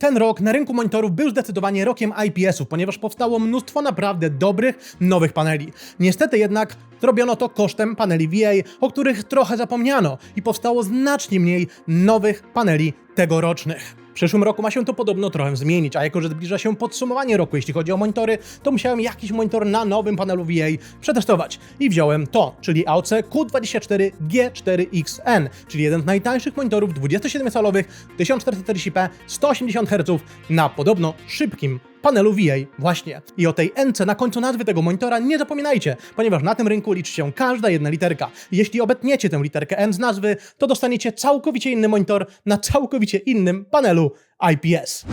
Ten rok na rynku monitorów był zdecydowanie rokiem IPS-ów, ponieważ powstało mnóstwo naprawdę dobrych, nowych paneli. Niestety jednak zrobiono to kosztem paneli VA, o których trochę zapomniano i powstało znacznie mniej nowych paneli tegorocznych. W przyszłym roku ma się to podobno trochę zmienić, a jako że zbliża się podsumowanie roku, jeśli chodzi o monitory, to musiałem jakiś monitor na nowym panelu VA przetestować. I wziąłem to, czyli AOC Q24 G4XN, czyli jeden z najtańszych monitorów 27-calowych, 1440p, 180 Hz na podobno szybkim panelu VA właśnie. I o tej NC na końcu nazwy tego monitora nie zapominajcie, ponieważ na tym rynku liczy się każda jedna literka. Jeśli obetniecie tę literkę N z nazwy, to dostaniecie całkowicie inny monitor na całkowicie innym panelu IPS.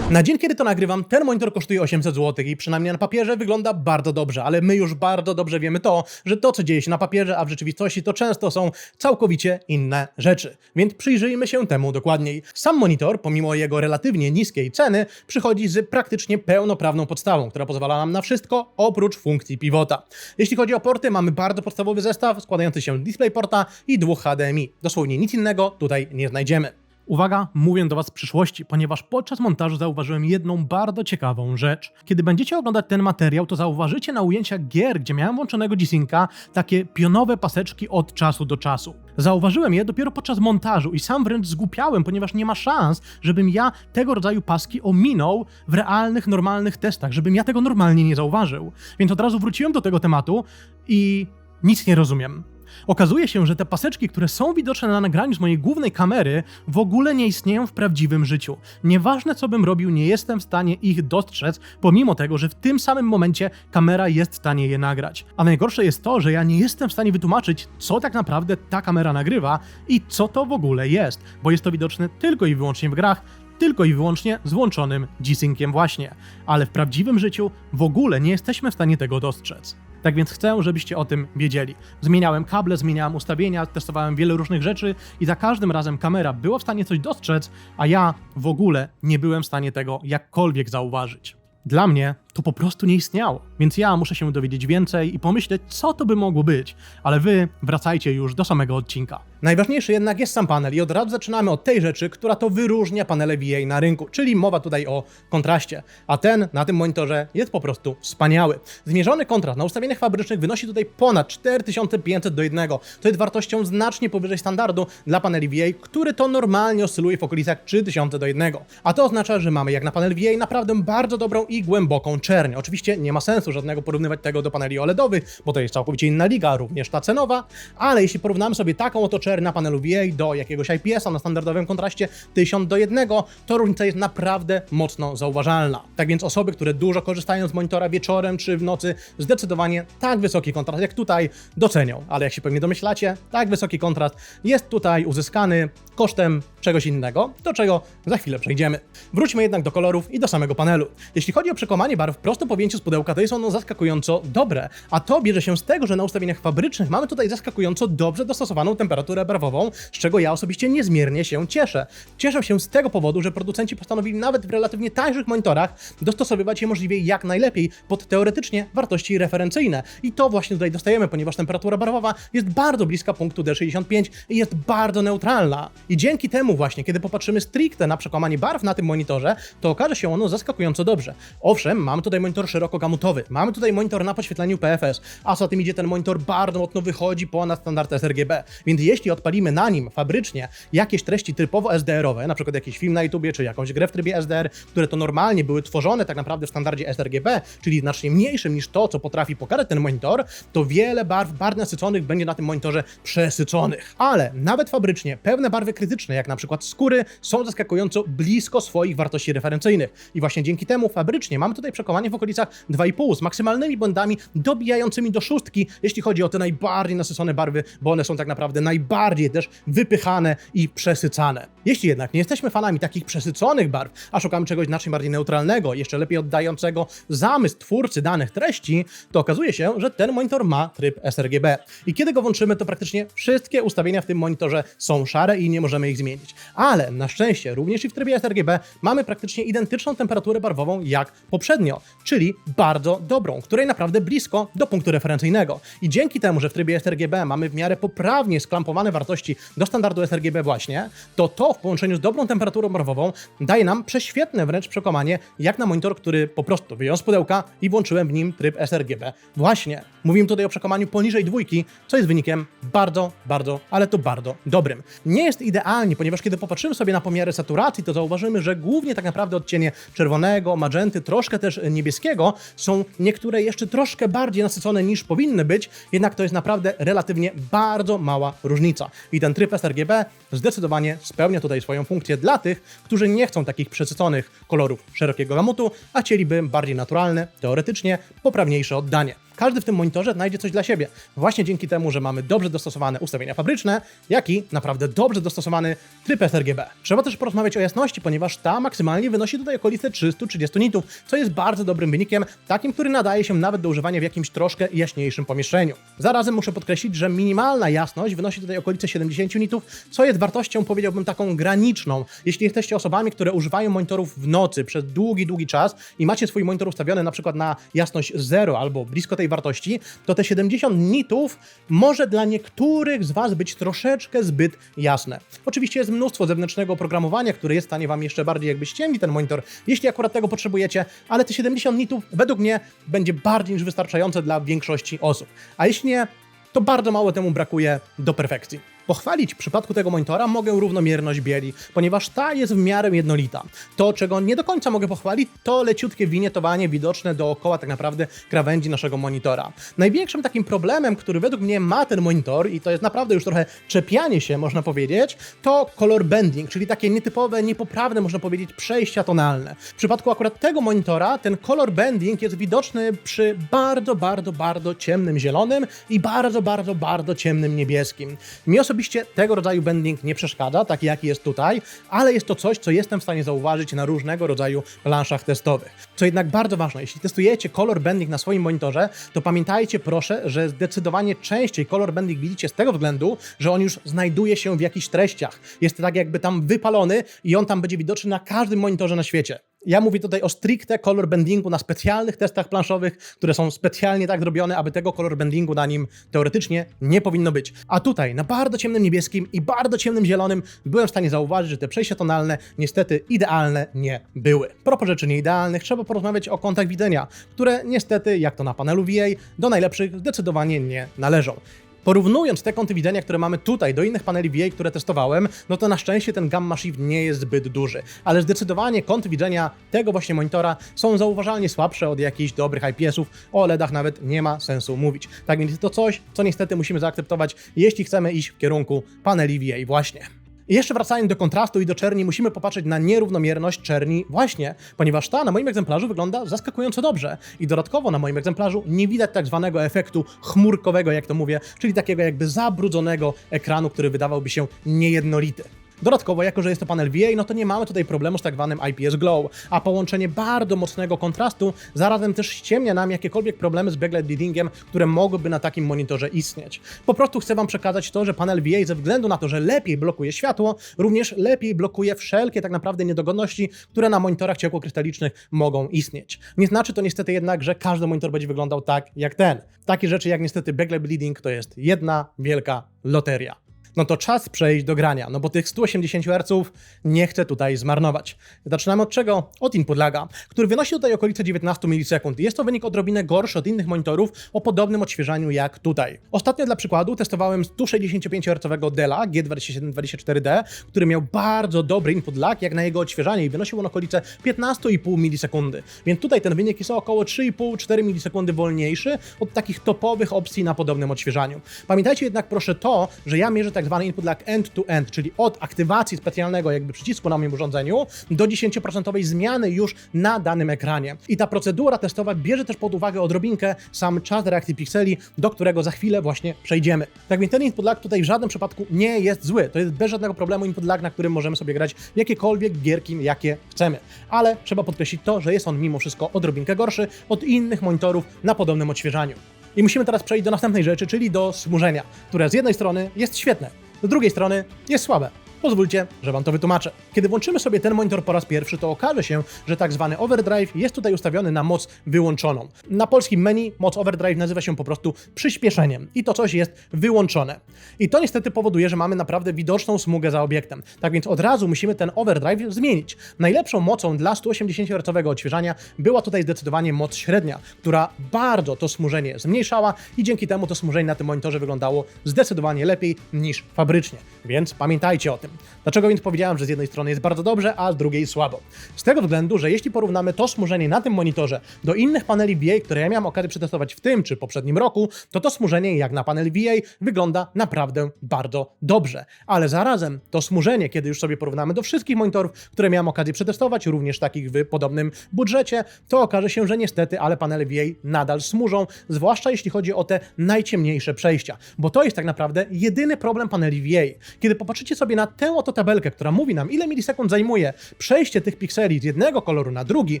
Na dzień, kiedy to nagrywam, ten monitor kosztuje 800 zł i przynajmniej na papierze wygląda bardzo dobrze, ale my już bardzo dobrze wiemy to, że to, co dzieje się na papierze, a w rzeczywistości to często są całkowicie inne rzeczy. Więc przyjrzyjmy się temu dokładniej. Sam monitor, pomimo jego relatywnie niskiej ceny, przychodzi z praktycznie pełnoprawną podstawą, która pozwala nam na wszystko oprócz funkcji pivota. Jeśli chodzi o porty, mamy bardzo podstawowy zestaw składający się z DisplayPorta i dwóch HDMI. Dosłownie nic innego tutaj nie znajdziemy. Uwaga, mówię do Was w przyszłości, ponieważ podczas montażu zauważyłem jedną bardzo ciekawą rzecz. Kiedy będziecie oglądać ten materiał, to zauważycie na ujęciach gier, gdzie miałem włączonego G-Synca, takie pionowe paseczki od czasu do czasu. Zauważyłem je dopiero podczas montażu i sam wręcz zgłupiałem, ponieważ nie ma szans, żebym ja tego rodzaju paski ominął w realnych, normalnych testach, żebym ja tego normalnie nie zauważył. Więc od razu wróciłem do tego tematu i nic nie rozumiem. Okazuje się, że te paseczki, które są widoczne na nagraniu z mojej głównej kamery, w ogóle nie istnieją w prawdziwym życiu. Nieważne co bym robił, nie jestem w stanie ich dostrzec, pomimo tego, że w tym samym momencie kamera jest w stanie je nagrać. A najgorsze jest to, że ja nie jestem w stanie wytłumaczyć, co tak naprawdę ta kamera nagrywa i co to w ogóle jest, bo jest to widoczne tylko i wyłącznie w grach, tylko i wyłącznie z włączonym G-Synciem właśnie. Ale w prawdziwym życiu w ogóle nie jesteśmy w stanie tego dostrzec. Tak więc chcę, żebyście o tym wiedzieli. Zmieniałem kable, zmieniałem ustawienia, testowałem wiele różnych rzeczy i za każdym razem kamera była w stanie coś dostrzec, a ja w ogóle nie byłem w stanie tego jakkolwiek zauważyć. Dla mnie to po prostu nie istniało, więc ja muszę się dowiedzieć więcej i pomyśleć, co to by mogło być, ale wy wracajcie już do samego odcinka. Najważniejszy jednak jest sam panel i od razu zaczynamy od tej rzeczy, która to wyróżnia panele VA na rynku, czyli mowa tutaj o kontraście, a ten na tym monitorze jest po prostu wspaniały. Zmierzony kontrast na ustawieniach fabrycznych wynosi tutaj ponad 4500 do 1, to jest wartością znacznie powyżej standardu dla paneli VA, który to normalnie oscyluje w okolicach 3000 do 1. A to oznacza, że mamy jak na panel VA naprawdę bardzo dobrą i głęboką czerń. Oczywiście nie ma sensu żadnego porównywać tego do paneli OLEDowych, bo to jest całkowicie inna liga, również ta cenowa, ale jeśli porównamy sobie taką oto czerń na panelu VA do jakiegoś IPS-a na standardowym kontraście 1000 do 1, to różnica jest naprawdę mocno zauważalna. Tak więc osoby, które dużo korzystają z monitora wieczorem czy w nocy, zdecydowanie tak wysoki kontrast jak tutaj docenią. Ale jak się pewnie domyślacie, tak wysoki kontrast jest tutaj uzyskany kosztem czegoś innego, do czego za chwilę przejdziemy. Wróćmy jednak do kolorów i do samego panelu. Jeśli chodzi o przekłamanie barw prosto po wyjęciu z pudełka, to jest ono zaskakująco dobre, a to bierze się z tego, że na ustawieniach fabrycznych mamy tutaj zaskakująco dobrze dostosowaną temperaturę barwową, z czego ja osobiście niezmiernie się cieszę. Cieszę się z tego powodu, że producenci postanowili nawet w relatywnie tańszych monitorach dostosowywać je możliwie jak najlepiej pod teoretycznie wartości referencyjne. I to właśnie tutaj dostajemy, ponieważ temperatura barwowa jest bardzo bliska punktu D65 i jest bardzo neutralna. I dzięki temu właśnie, kiedy popatrzymy stricte na przekłamanie barw na tym monitorze, to okaże się ono zaskakująco dobrze. Owszem, mamy tutaj monitor szerokogamutowy, mamy tutaj monitor na podświetleniu PFS, a za tym idzie ten monitor bardzo mocno wychodzi ponad standard sRGB. Więc jeśli odpalimy na nim fabrycznie jakieś treści typowo SDR-owe, na przykład jakiś film na YouTubie, czy jakąś grę w trybie SDR, które to normalnie były tworzone tak naprawdę w standardzie sRGB, czyli znacznie mniejszym niż to, co potrafi pokazać ten monitor, to wiele barw barw nasyconych będzie na tym monitorze przesyconych. Ale nawet fabrycznie pewne barwy krytyczne, jak na przykład skóry, są zaskakująco blisko swoich wartości referencyjnych. I właśnie dzięki temu fabrycznie mamy tutaj przekonanie w okolicach 2,5 z maksymalnymi błędami dobijającymi do szóstki, jeśli chodzi o te najbardziej nasycone barwy, bo one są tak naprawdę najbardziej też wypychane i przesycane. Jeśli jednak nie jesteśmy fanami takich przesyconych barw, a szukamy czegoś znacznie bardziej neutralnego, jeszcze lepiej oddającego zamysł twórcy danych treści, to okazuje się, że ten monitor ma tryb sRGB. I kiedy go włączymy, to praktycznie wszystkie ustawienia w tym monitorze są szare i nie możemy ich zmienić. Ale na szczęście również i w trybie sRGB mamy praktycznie identyczną temperaturę barwową jak poprzednio, czyli bardzo dobrą, której naprawdę blisko do punktu referencyjnego. I dzięki temu, że w trybie sRGB mamy w miarę poprawnie sklampowane wartości do standardu sRGB właśnie, to to w połączeniu z dobrą temperaturą barwową daje nam prześwietne wręcz przekonanie, jak na monitor, który po prostu wyjąłem z pudełka i włączyłem w nim tryb sRGB. Właśnie. Mówimy tutaj o przekonaniu poniżej dwójki, co jest wynikiem bardzo, bardzo, ale to bardzo dobrym. Nie jest idealnie, ponieważ kiedy popatrzymy sobie na pomiary saturacji, to zauważymy, że głównie tak naprawdę odcienie czerwonego, magenty, troszkę też niebieskiego są niektóre jeszcze troszkę bardziej nasycone niż powinny być, jednak to jest naprawdę relatywnie bardzo mała różnica. I ten tryb sRGB zdecydowanie spełnia tutaj swoją funkcję dla tych, którzy nie chcą takich przesyconych kolorów szerokiego gamutu, a chcieliby bardziej naturalne, teoretycznie poprawniejsze oddanie. Każdy w tym monitorze znajdzie coś dla siebie. Właśnie dzięki temu, że mamy dobrze dostosowane ustawienia fabryczne, jak i naprawdę dobrze dostosowany tryb sRGB. Trzeba też porozmawiać o jasności, ponieważ ta maksymalnie wynosi tutaj okolice 330 nitów, co jest bardzo dobrym wynikiem, takim, który nadaje się nawet do używania w jakimś troszkę jaśniejszym pomieszczeniu. Zarazem muszę podkreślić, że minimalna jasność wynosi tutaj okolice 70 nitów, co jest wartością, powiedziałbym, taką graniczną. Jeśli jesteście osobami, które używają monitorów w nocy przez długi, długi czas i macie swój monitor ustawiony na przykład na jasność 0 albo blisko tej wartości, to te 70 nitów może dla niektórych z Was być troszeczkę zbyt jasne. Oczywiście jest mnóstwo zewnętrznego oprogramowania, które jest w stanie Wam jeszcze bardziej jakby ściemnić ten monitor, jeśli akurat tego potrzebujecie, ale te 70 nitów według mnie będzie bardziej niż wystarczające dla większości osób. A jeśli nie, to bardzo mało temu brakuje do perfekcji. Pochwalić w przypadku tego monitora mogę równomierność bieli, ponieważ ta jest w miarę jednolita. To, czego nie do końca mogę pochwalić, to leciutkie winietowanie widoczne dookoła tak naprawdę krawędzi naszego monitora. Największym takim problemem, który według mnie ma ten monitor, i to jest naprawdę już trochę czepianie się, można powiedzieć, to color bending, czyli takie nietypowe, niepoprawne, można powiedzieć, przejścia tonalne. W przypadku akurat tego monitora, ten color bending jest widoczny przy bardzo, bardzo, bardzo ciemnym zielonym i bardzo, bardzo, bardzo ciemnym niebieskim. Mi osobiście tego rodzaju bending nie przeszkadza, taki jaki jest tutaj, ale jest to coś, co jestem w stanie zauważyć na różnego rodzaju planszach testowych. Co jednak bardzo ważne, jeśli testujecie color bending na swoim monitorze, to pamiętajcie proszę, że zdecydowanie częściej color bending widzicie z tego względu, że on już znajduje się w jakichś treściach. Jest tak jakby tam wypalony i on tam będzie widoczny na każdym monitorze na świecie. Ja mówię tutaj o stricte color bendingu na specjalnych testach planszowych, które są specjalnie tak zrobione, aby tego color bendingu na nim teoretycznie nie powinno być. A tutaj na bardzo ciemnym niebieskim i bardzo ciemnym zielonym byłem w stanie zauważyć, że te przejścia tonalne niestety idealne nie były. Propos rzeczy nieidealnych, trzeba porozmawiać o kątach widzenia, które niestety, jak to na panelu VA, do najlepszych zdecydowanie nie należą. Porównując te kąty widzenia, które mamy tutaj do innych paneli VA, które testowałem, no to na szczęście ten gamma shift nie jest zbyt duży. Ale zdecydowanie kąty widzenia tego właśnie monitora są zauważalnie słabsze od jakichś dobrych IPS-ów. O OLEDach nawet nie ma sensu mówić. Tak więc to coś, co niestety musimy zaakceptować, jeśli chcemy iść w kierunku paneli VA właśnie. I jeszcze wracając do kontrastu i do czerni, musimy popatrzeć na nierównomierność czerni właśnie, ponieważ ta na moim egzemplarzu wygląda zaskakująco dobrze. I dodatkowo na moim egzemplarzu nie widać tak zwanego efektu chmurkowego, jak to mówię, czyli takiego jakby zabrudzonego ekranu, który wydawałby się niejednolity. Dodatkowo, jako że jest to panel VA, no to nie mamy tutaj problemu z tak zwanym IPS glow, a połączenie bardzo mocnego kontrastu zarazem też ściemnia nam jakiekolwiek problemy z backlight bleedingiem, które mogłyby na takim monitorze istnieć. Po prostu chcę Wam przekazać to, że panel VA ze względu na to, że lepiej blokuje światło, również lepiej blokuje wszelkie tak naprawdę niedogodności, które na monitorach ciepłokrystalicznych mogą istnieć. Nie znaczy to niestety jednak, że każdy monitor będzie wyglądał tak jak ten. Takie rzeczy jak niestety backlight bleeding to jest jedna wielka loteria no to czas przejść do grania, no bo tych 180 Hz nie chcę tutaj zmarnować. Zaczynamy od czego? Od input laga, który wynosi tutaj okolice 19 milisekund. Jest to wynik odrobinę gorszy od innych monitorów o podobnym odświeżaniu jak tutaj. Ostatnio dla przykładu testowałem 165 Hz Dela G2724D, który miał bardzo dobry input lag jak na jego odświeżanie i wynosił on okolice 15,5 milisekundy. Więc tutaj ten wynik jest około 3,5-4 milisekundy wolniejszy od takich topowych opcji na podobnym odświeżaniu. Pamiętajcie jednak proszę to, że ja mierzę tak tak zwany input lag end-to-end, czyli od aktywacji specjalnego jakby przycisku na moim urządzeniu do 10% zmiany już na danym ekranie. I ta procedura testowa bierze też pod uwagę odrobinkę sam czas reakcji pikseli, do którego za chwilę właśnie przejdziemy. Tak więc ten input lag tutaj w żadnym przypadku nie jest zły. To jest bez żadnego problemu input lag, na którym możemy sobie grać jakiekolwiek gierki, jakie chcemy. Ale trzeba podkreślić to, że jest on mimo wszystko odrobinkę gorszy od innych monitorów na podobnym odświeżaniu. I musimy teraz przejść do następnej rzeczy, czyli do smużenia, które z jednej strony jest świetne, z drugiej strony jest słabe. Pozwólcie, że Wam to wytłumaczę. Kiedy włączymy sobie ten monitor po raz pierwszy, to okaże się, że tak zwany overdrive jest tutaj ustawiony na moc wyłączoną. Na polskim menu moc overdrive nazywa się po prostu przyspieszeniem i to coś jest wyłączone. I to niestety powoduje, że mamy naprawdę widoczną smugę za obiektem. Tak więc od razu musimy ten overdrive zmienić. Najlepszą mocą dla 180 Hz odświeżania była tutaj zdecydowanie moc średnia, która bardzo to smużenie zmniejszała i dzięki temu to smużenie na tym monitorze wyglądało zdecydowanie lepiej niż fabrycznie. Więc pamiętajcie o tym. Dlaczego więc powiedziałem, że z jednej strony jest bardzo dobrze, a z drugiej słabo? Z tego względu, że jeśli porównamy to smużenie na tym monitorze do innych paneli VA, które ja miałem okazję przetestować w tym czy poprzednim roku, to to smużenie jak na panel VA wygląda naprawdę bardzo dobrze. Ale zarazem to smużenie, kiedy już sobie porównamy do wszystkich monitorów, które miałem okazję przetestować, również takich w podobnym budżecie, to okaże się, że niestety, ale panele VA nadal smużą, zwłaszcza jeśli chodzi o te najciemniejsze przejścia, bo to jest tak naprawdę jedyny problem paneli VA. Kiedy popatrzycie sobie na tę oto tabelkę, która mówi nam, ile milisekund zajmuje przejście tych pikseli z jednego koloru na drugi,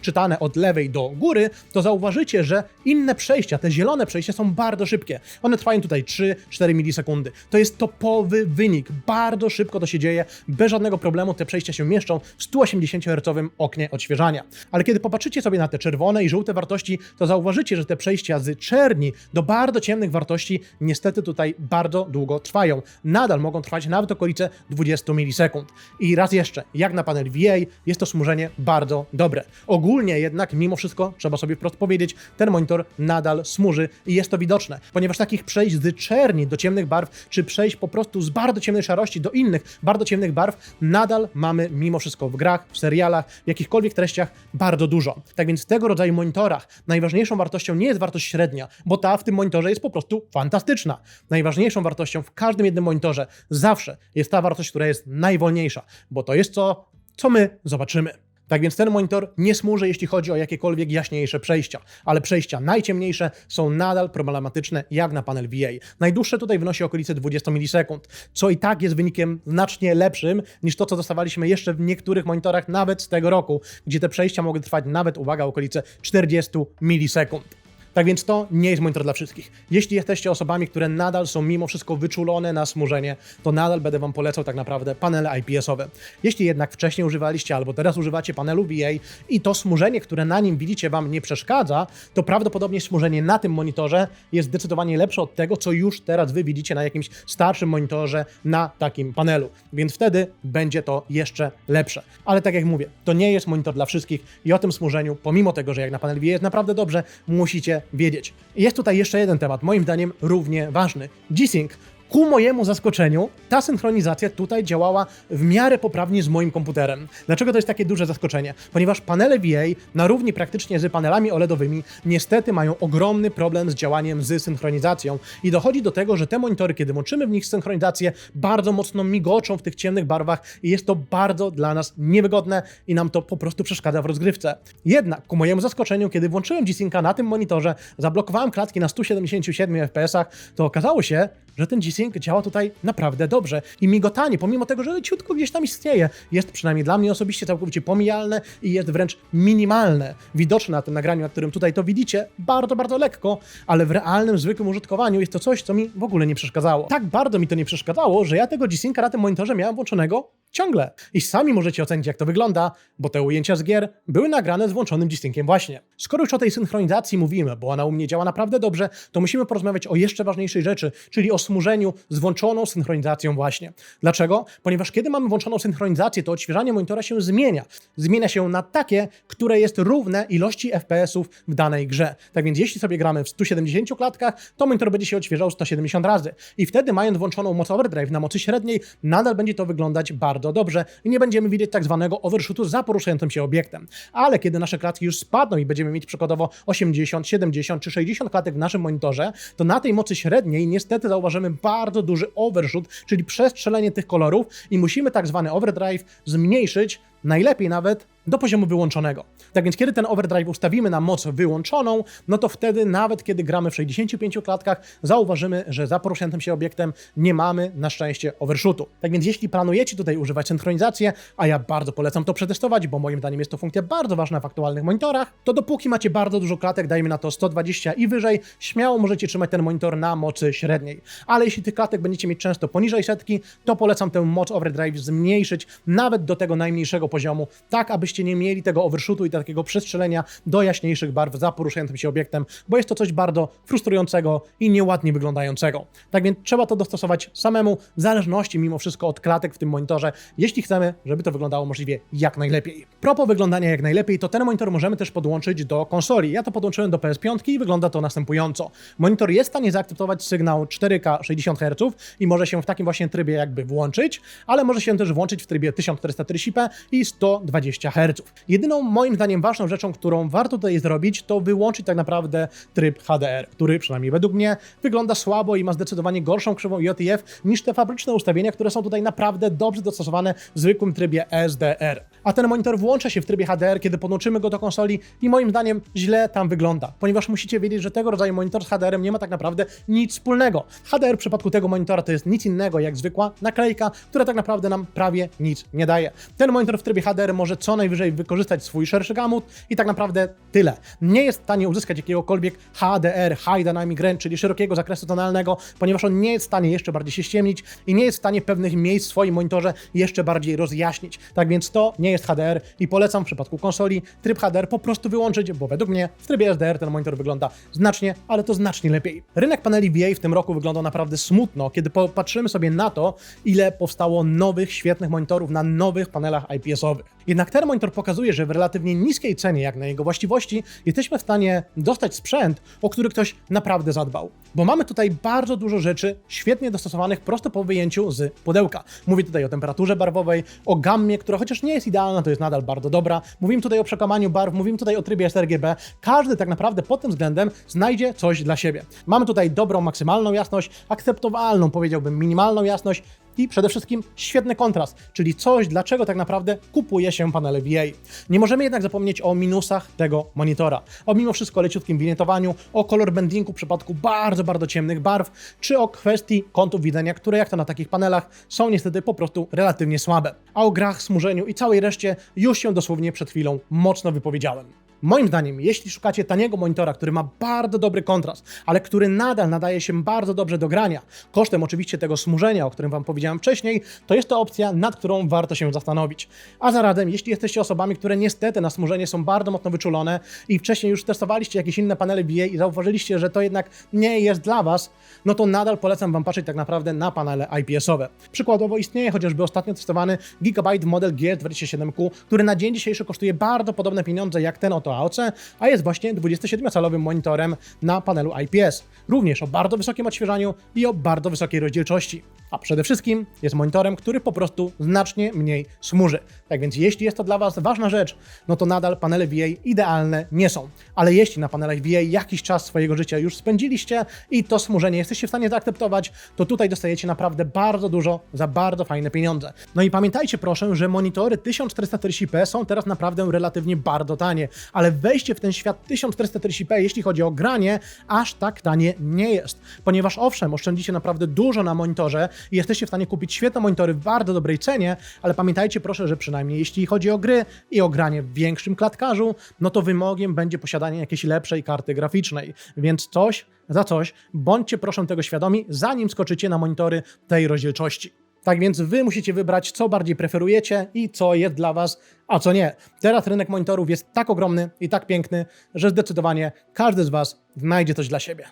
czytane od lewej do góry, to zauważycie, że inne przejścia, te zielone przejścia są bardzo szybkie. One trwają tutaj 3-4 milisekundy. To jest topowy wynik. Bardzo szybko to się dzieje, bez żadnego problemu te przejścia się mieszczą w 180 Hz oknie odświeżania. Ale kiedy popatrzycie sobie na te czerwone i żółte wartości, to zauważycie, że te przejścia z czerni do bardzo ciemnych wartości niestety tutaj bardzo długo trwają. Nadal mogą trwać nawet okolice 20 milisekund. I raz jeszcze, jak na panel VA, jest to smużenie bardzo dobre. Ogólnie jednak, mimo wszystko, trzeba sobie wprost powiedzieć, ten monitor nadal smuży i jest to widoczne, ponieważ takich przejść z czerni do ciemnych barw, czy przejść po prostu z bardzo ciemnej szarości do innych bardzo ciemnych barw, nadal mamy mimo wszystko w grach, w serialach, w jakichkolwiek treściach bardzo dużo. Tak więc w tego rodzaju monitorach najważniejszą wartością nie jest wartość średnia, bo ta w tym monitorze jest po prostu fantastyczna. Najważniejszą wartością w każdym jednym monitorze zawsze jest ta wartość, która jest najwolniejsza, bo to jest to, co my zobaczymy. Tak więc ten monitor nie smuży, jeśli chodzi o jakiekolwiek jaśniejsze przejścia, ale przejścia najciemniejsze są nadal problematyczne, jak na panel VA. Najdłuższe tutaj wynosi okolice 20 milisekund, co i tak jest wynikiem znacznie lepszym niż to, co dostawaliśmy jeszcze w niektórych monitorach nawet z tego roku, gdzie te przejścia mogły trwać nawet, uwaga, okolice 40 milisekund. Tak więc to nie jest monitor dla wszystkich. Jeśli jesteście osobami, które nadal są mimo wszystko wyczulone na smużenie, to nadal będę Wam polecał tak naprawdę panele IPS-owe. Jeśli jednak wcześniej używaliście albo teraz używacie panelu VA i to smużenie, które na nim widzicie Wam nie przeszkadza, to prawdopodobnie smużenie na tym monitorze jest zdecydowanie lepsze od tego, co już teraz Wy widzicie na jakimś starszym monitorze na takim panelu. Więc wtedy będzie to jeszcze lepsze. Ale tak jak mówię, to nie jest monitor dla wszystkich i o tym smużeniu, pomimo tego, że jak na panel VA jest naprawdę dobrze, musicie wiedzieć. Jest tutaj jeszcze jeden temat, moim zdaniem równie ważny. G-Sync. Ku mojemu zaskoczeniu, ta synchronizacja tutaj działała w miarę poprawnie z moim komputerem. Dlaczego to jest takie duże zaskoczenie? Ponieważ panele VA, na równi praktycznie z panelami OLEDowymi, niestety mają ogromny problem z działaniem z synchronizacją. I dochodzi do tego, że te monitory, kiedy łączymy w nich synchronizację, bardzo mocno migoczą w tych ciemnych barwach i jest to bardzo dla nas niewygodne i nam to po prostu przeszkadza w rozgrywce. Jednak, ku mojemu zaskoczeniu, kiedy włączyłem G-Synca na tym monitorze, zablokowałem klatki na 177 fps, to okazało się, że ten G-Sync działa tutaj naprawdę dobrze. I migotanie, pomimo tego, że leciutko gdzieś tam istnieje, jest przynajmniej dla mnie osobiście całkowicie pomijalne i jest wręcz minimalne. Widoczne na tym nagraniu, na którym tutaj to widzicie, bardzo, bardzo lekko, ale w realnym, zwykłym użytkowaniu jest to coś, co mi w ogóle nie przeszkadzało. Tak bardzo mi to nie przeszkadzało, że ja tego G-Synca na tym monitorze miałem włączonego ciągle. I sami możecie ocenić, jak to wygląda, bo te ujęcia z gier były nagrane z włączonym G-Synciem właśnie. Skoro już o tej synchronizacji mówimy, bo ona u mnie działa naprawdę dobrze, to musimy porozmawiać o jeszcze ważniejszej rzeczy, czyli o smużeniu z włączoną synchronizacją właśnie. Dlaczego? Ponieważ kiedy mamy włączoną synchronizację, to odświeżanie monitora się zmienia. Zmienia się na takie, które jest równe ilości FPS-ów w danej grze. Tak więc jeśli sobie gramy w 170 klatkach, to monitor będzie się odświeżał 170 razy. I wtedy mając włączoną moc overdrive na mocy średniej, nadal będzie to wyglądać bardzo bardzo dobrze i nie będziemy widzieć tak zwanego overshootu za poruszającym się obiektem. Ale kiedy nasze klatki już spadną i będziemy mieć przykładowo 80, 70 czy 60 klatek w naszym monitorze, to na tej mocy średniej niestety zauważymy bardzo duży overshoot, czyli przestrzelenie tych kolorów i musimy tak zwany overdrive zmniejszyć, najlepiej nawet do poziomu wyłączonego. Tak więc kiedy ten overdrive ustawimy na moc wyłączoną, no to wtedy nawet kiedy gramy w 65 klatkach, zauważymy, że za poruszającym się obiektem nie mamy na szczęście overshootu. Tak więc jeśli planujecie tutaj używać synchronizacji, a ja bardzo polecam to przetestować, bo moim zdaniem jest to funkcja bardzo ważna w aktualnych monitorach, to dopóki macie bardzo dużo klatek, dajmy na to 120 i wyżej, śmiało możecie trzymać ten monitor na mocy średniej. Ale jeśli tych klatek będziecie mieć często poniżej setki, to polecam tę moc overdrive zmniejszyć nawet do tego najmniejszego poziomu, tak abyście nie mieli tego overshootu i takiego przestrzelenia do jaśniejszych barw za poruszającym się obiektem, bo jest to coś bardzo frustrującego i nieładnie wyglądającego. Tak więc trzeba to dostosować samemu, w zależności mimo wszystko od klatek w tym monitorze, jeśli chcemy, żeby to wyglądało możliwie jak najlepiej. Propos wyglądania jak najlepiej, to ten monitor możemy też podłączyć do konsoli. Ja to podłączyłem do PS5 i wygląda to następująco. Monitor jest w stanie zaakceptować sygnał 4K 60 Hz i może się w takim właśnie trybie jakby włączyć, ale może się też włączyć w trybie 1440p i 120 Hz. Jedyną moim zdaniem ważną rzeczą, którą warto tutaj zrobić, to wyłączyć tak naprawdę tryb HDR, który przynajmniej według mnie wygląda słabo i ma zdecydowanie gorszą krzywą IOTF niż te fabryczne ustawienia, które są tutaj naprawdę dobrze dostosowane w zwykłym trybie SDR. A ten monitor włącza się w trybie HDR, kiedy podłączymy go do konsoli i moim zdaniem źle tam wygląda, ponieważ musicie wiedzieć, że tego rodzaju monitor z HDR-em nie ma tak naprawdę nic wspólnego. HDR w przypadku tego monitora to jest nic innego jak zwykła naklejka, która tak naprawdę nam prawie nic nie daje. Ten monitor w trybie HDR może co najwyżej wykorzystać swój szerszy gamut i tak naprawdę tyle. Nie jest w stanie uzyskać jakiegokolwiek HDR, High Dynamic Range, czyli szerokiego zakresu tonalnego, ponieważ on nie jest w stanie jeszcze bardziej się ściemnić i nie jest w stanie pewnych miejsc w swoim monitorze jeszcze bardziej rozjaśnić. Tak więc to nie jest HDR i polecam w przypadku konsoli tryb HDR po prostu wyłączyć, bo według mnie w trybie SDR ten monitor wygląda znacznie, ale to znacznie lepiej. Rynek paneli VA w tym roku wygląda naprawdę smutno, kiedy popatrzymy sobie na to, ile powstało nowych, świetnych monitorów na nowych panelach IPS-owych. Jednak ten monitor pokazuje, że w relatywnie niskiej cenie, jak na jego właściwości, jesteśmy w stanie dostać sprzęt, o który ktoś naprawdę zadbał. Bo mamy tutaj bardzo dużo rzeczy świetnie dostosowanych prosto po wyjęciu z pudełka. Mówię tutaj o temperaturze barwowej, o gammie, która chociaż nie jest idealna, to jest nadal bardzo dobra. Mówimy tutaj o przekamaniu barw, mówimy tutaj o trybie sRGB. Każdy tak naprawdę pod tym względem znajdzie coś dla siebie. Mamy tutaj dobrą maksymalną jasność, akceptowalną, powiedziałbym, minimalną jasność, i przede wszystkim świetny kontrast, czyli coś, dlaczego tak naprawdę kupuje się panele VA. Nie możemy jednak zapomnieć o minusach tego monitora, o mimo wszystko leciutkim winietowaniu, o color bendingu w przypadku bardzo, bardzo ciemnych barw, czy o kwestii kątów widzenia, które jak to na takich panelach są niestety po prostu relatywnie słabe. A o grach, smużeniu i całej reszcie już się dosłownie przed chwilą mocno wypowiedziałem. Moim zdaniem, jeśli szukacie taniego monitora, który ma bardzo dobry kontrast, ale który nadal nadaje się bardzo dobrze do grania, kosztem oczywiście tego smużenia, o którym Wam powiedziałem wcześniej, to jest to opcja, nad którą warto się zastanowić. A zarazem, jeśli jesteście osobami, które niestety na smużenie są bardzo mocno wyczulone i wcześniej już testowaliście jakieś inne panele VA i zauważyliście, że to jednak nie jest dla Was, no to nadal polecam Wam patrzeć tak naprawdę na panele IPS-owe. Przykładowo istnieje chociażby ostatnio testowany Gigabyte model GS27Q, który na dzień dzisiejszy kosztuje bardzo podobne pieniądze jak ten oto AOC, a jest właśnie 27-calowym monitorem na panelu IPS. Również o bardzo wysokim odświeżaniu i o bardzo wysokiej rozdzielczości. A przede wszystkim jest monitorem, który po prostu znacznie mniej smuży. Tak więc jeśli jest to dla Was ważna rzecz, no to nadal panele VA idealne nie są. Ale jeśli na panelach VA jakiś czas swojego życia już spędziliście i to smużenie jesteście w stanie zaakceptować, to tutaj dostajecie naprawdę bardzo dużo za bardzo fajne pieniądze. No i pamiętajcie proszę, że monitory 1440p są teraz naprawdę relatywnie bardzo tanie, ale wejście w ten świat 1440p, jeśli chodzi o granie, aż tak tanie nie jest. Ponieważ owszem, oszczędzicie naprawdę dużo na monitorze i jesteście w stanie kupić świetne monitory w bardzo dobrej cenie, ale pamiętajcie proszę, że przynajmniej jeśli chodzi o gry i o granie w większym klatkarzu, no to wymogiem będzie posiadanie jakiejś lepszej karty graficznej. Więc coś za coś, bądźcie proszę tego świadomi, zanim skoczycie na monitory tej rozdzielczości. Tak więc wy musicie wybrać, co bardziej preferujecie i co jest dla was, a co nie. Teraz rynek monitorów jest tak ogromny i tak piękny, że zdecydowanie każdy z was znajdzie coś dla siebie.